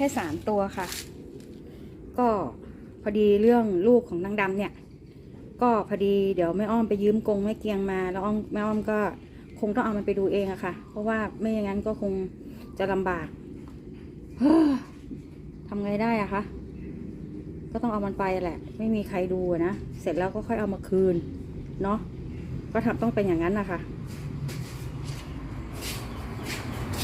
แค่สามตัวค่ะ ก็พอดีเรื่องลูกของนางดำเนี่ย ก็พอดีเดี๋ยวแม่อ้อมไปยืมกรงแม่เกียงมา แล้วอ้อมแม่อ้อมก็คงต้องเอามันไปดูเองอะค่ะ เพราะว่าไม่อย่างนั้นก็คงจะลำบากทำไงได้อะคะก็ต้องเอามันไปแหละ ไม่มีใครดูนะ เสร็จแล้วก็ค่อยเอามาคืน เนาะก็ทำต้องเป็นอย่างนั้นนะคะ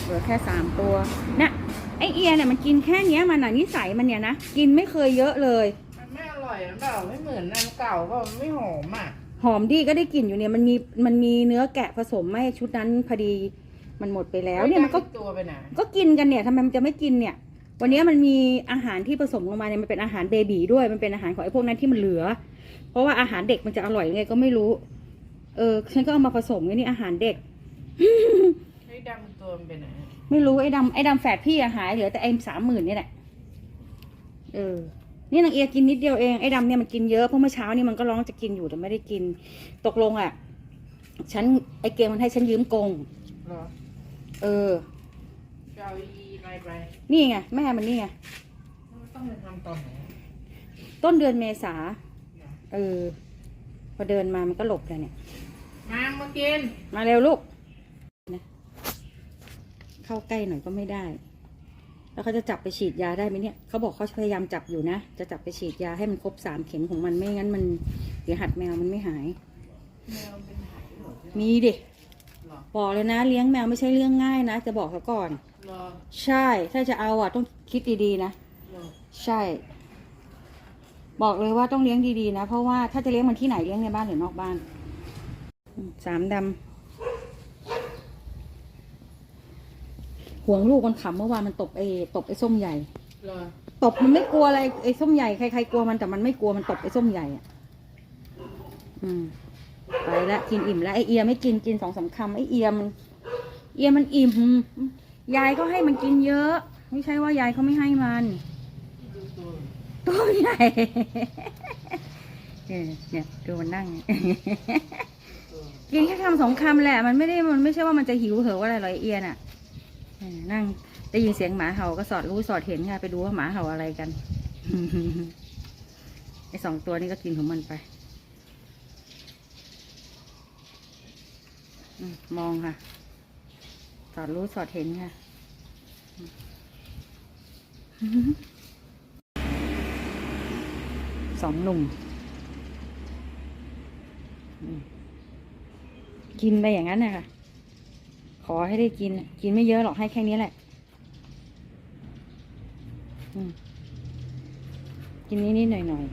เหลือแค่สามตัวนะ ไอเอียเนี่ยมันกินแค่เนี้ยมันอะนิสัยมันเนี่ยนะกินไม่เคยเยอะเลย มันไม่อร่อยมันเปล่าไม่เหมือนอันเก่าก็ไม่หอมอะหอมดีก็ได้กลิ่นอยู่เนี่ยมันมีมันมีเนื้อแกะผสมไม่ชุดนั้นพอดีมันหมดไปแล้วเนี่ยมันก็ไตัวไปไหนก็กินกันเนี่ยทำไมมันจะไม่กินเนี่ย วันนี้มันมีอาหารที่ผสมลงมาเนี่ยมันเป็นอาหารเบบีด้วยมันเป็นอาหารของไอ้พวกนั้นที่มันเหลือ เพราะว่าอาหารเด็กมันจะอร่อยยังไงก็ไม่รู้ เออฉันก็เอามาผสมไงนี่อาหารเด็กไอ้ ดำตัวมันไปไหนไม่รู้ไอ้ดำไอ้ดำแฝดพี่อะหายเหลือแต่ไอ้สามหมื่นนี่แหละเออ นี่นางเอียกินนิดเดียวเองไอ้ดำเนี่ยมันกินเยอะเพราะเมื่อเช้านี่มันก็ร้องจะกินอยู่แต่ไม่ได้กิน ตกลงอะฉันไอ้เกมมันให้ฉันยืมกรงเหรอเออจะเอาอีอะไรไปนี่ไงแม่มันนี่ไงมันต้องไปทำตอนไหนต้นเดือนเมษาเออพอเดินมามันก็หลบเลยเนี่ย มามากิน มาเร็วลูกนะ เข้าใกล้หน่อยก็ไม่ได้ แล้วเขาจะจับไปฉีดยาได้ไหมเนี่ยเขาบอกเขาพยายามจับอยู่นะ จะจับไปฉีดยาให้มันครบสามเข็มของมันไม่งั้นมันเดี๋ยวหัดแมวมันไม่หาย แมวเป็นหายหมดเลยมีดิเหรอบอกเลยนะ เลี้ยงแมวไม่ใช่เรื่องง่ายนะ จะบอกเขาก่อนเหรอใช่ ถ้าจะเอาอะต้องคิดดีๆนะเหรอใช่ บอกเลยว่าต้องเลี้ยงดีๆนะ เพราะว่าถ้าจะเลี้ยงมันที่ไหนเลี้ยงในบ้านหรือนอกบ้านอืมสามดำ ห่วงลูกมันขำเมื่อวานมันตบไอ้ตบไอ้ส้มใหญ่ เหรอตบมันไม่กลัวอะไรไอ้ส้มใหญ่ใครๆกลัวมันแต่มันไม่กลัวมันตบไอ้ส้มใหญ่อะอืมไปละกินอิ่มแล้วไอเอียไม่กินกินสองสามคำไอเอียมันเอียมันอิ่มยายก็ให้มันกินเยอะ ไม่ใช่ว่ายายเขาไม่ให้มันดูตัวตัวใหญ่เออเนี่ยดูมันนั่งตัวกินแค่คำสองคำแหละ มันไม่ได้มันไม่ใช่ว่ามันจะหิวเหอะว่าอะไรหรอกไอ้เอียนอะเออ นั่งได้ยินเสียงหมาเห่าก็สอดรู้สอดเห็นค่ะไปดูว่าหมาเห่าอะไรกันไอสองตัวนี้ก็กินของมันไปมองค่ะ สอดรู้สอดเห็นค่ะสองหนุ่ม กินไปอย่างนั้นนะคะ ขอให้ได้กิน กินไม่เยอะหรอกให้แค่นี้แหละอืมกินนิดๆหน่อย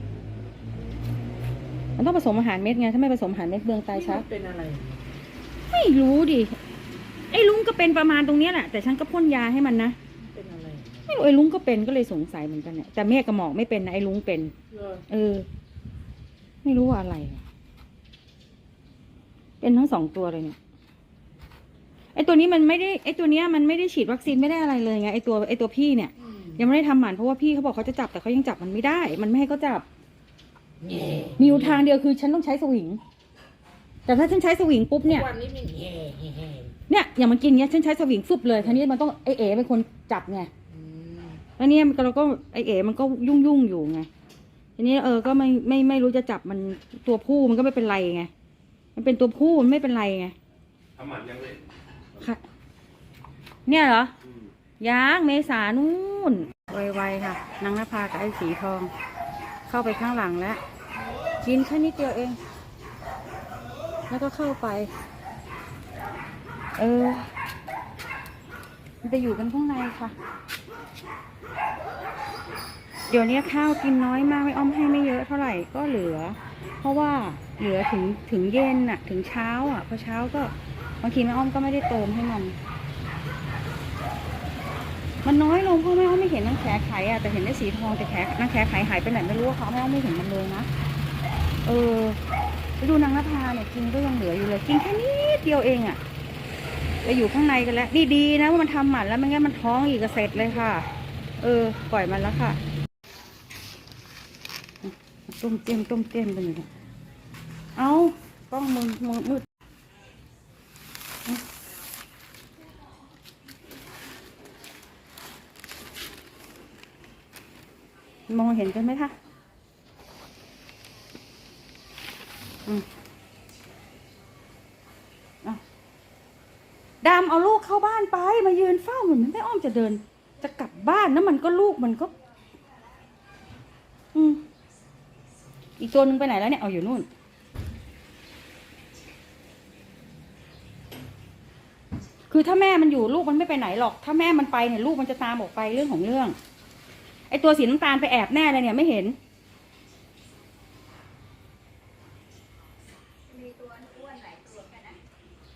ๆมันต้องผสมอาหารเม็ดไงถ้าไม่ผสมอาหารเม็ดเบืองตายชักนี่มันเป็นอะไร ไม่รู้ดิไอ้ลุงก็เป็นประมาณตรงเนี้ยแหละแต่ฉันก็พ่นยาให้มันนะเป็นอะไรไม่รู้ไอ้ลุงก็เป็นก็เลยสงสัยเหมือนกันเนี่ยแต่แม่กระหมอกไม่เป็นนะไอ้ลุงเป็นเหรอเออ ไม่รู้ว่าอะไรอะเป็นทั้งสองตัวเลยเนี่ยไอ ตัวนี้มันไม่ได้ไอตัวเนี้ยมันไม่ได้ฉีดวัคซีนไม่ได้อะไรเลยไงไอตัวไอตัวพี่เนี่ยอืมยังไม่ได้ทำหมันเพราะว่าพี่เขาบอกเขาจะจับแต่เขายังจับมันไม่ได้ มันไม่ให้เขาจับแง่มีอยู่ทางเดียวคือฉันต้องใช้สวิง แต่ถ้าฉันใช้สวิงปุ๊บเนี่ย วันนี้มันแง่แง่แง่เนี่ยอย่างมันกินเนี้ยฉันใช้สวิงฟึบเลยทีนี้มันต้องไอเอ๋เป็นคนจับไงอืมแล้วเนี่ยมันก็เราก็ไอเอ๋มันก็ยุ่งยุ่งๆอยู่ไงทีนี้เออก็ไม่ไม่ไม่รู้จะจับมันตัวผู้มันก็ไม่เป็นไรไงมันเป็นตัวผู้มันไม่เป็นไรไง ทำหมันยังเลย ค่ะ เนี่ยเหรอ ยางเมษานู่น ไวๆค่ะ นางนภากับไอ้สีทอง เข้าไปข้างหลังแล้ว กินแค่นิดเดียวเอง แล้วก็เข้าไป เออ มันจะอยู่กันข้างในค่ะ เดี๋ยวนี้ข้าวกินน้อยมากไม่อ้อมให้ไม่เยอะเท่าไหร่ก็เหลือ เพราะว่าเหลือถึงถึงเย็นน่ะถึงเช้าอะพอเช้าก็ บางทีแม่อ้อมก็ไม่ได้เติมให้มัน มันน้อยลงเพราะแม่อ้อมไม่เห็นนางแขไขอะแต่เห็นได้สีทองแต่แขนางแขไขหายไปไหนไม่รู้ว่าเขาแม่อ้อมไม่เห็นมันเลยนะเออไปดูนางนภาเนี่ยกินก็ยังเหลืออยู่เลยกินแค่นิดเดียวเองอะไปอยู่ข้างในกันแล้วนี่ดีนะว่ามันทำหมันแล้วไม่งั้นมันท้องอีกก็เสร็จเลยค่ะ เออ ปล่อยมันแล้วค่ะต้มเตี้ยมต้มเตี้ยมกันอยู่เนี่ยเอากล้องมือมือ มองเห็นกันไหมคะอืมเอาดามเอาลูกเข้าบ้านไป มายืนเฝ้าเหมือนแม่อ้อมจะเดิน จะกลับบ้านแล้วมันก็ลูกมันก็ อืมอีกตัวหนึ่งไปไหนแล้วเนี่ย เอาอยู่นู่น คือถ้าแม่มันอยู่ลูกมันไม่ไปไหนหรอก ถ้าแม่มันไปเนี่ยลูกมันจะตามออกไปเรื่องของเรื่อง ไอตัวสีน้ำตาลไปแอบแน่เลยเนี่ยไม่เห็น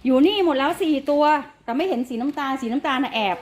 อยู่นี่หมดแล้วสี่ตัว แต่ไม่เห็นสีน้ำตาลสีน้ำตาลน่ะแอบ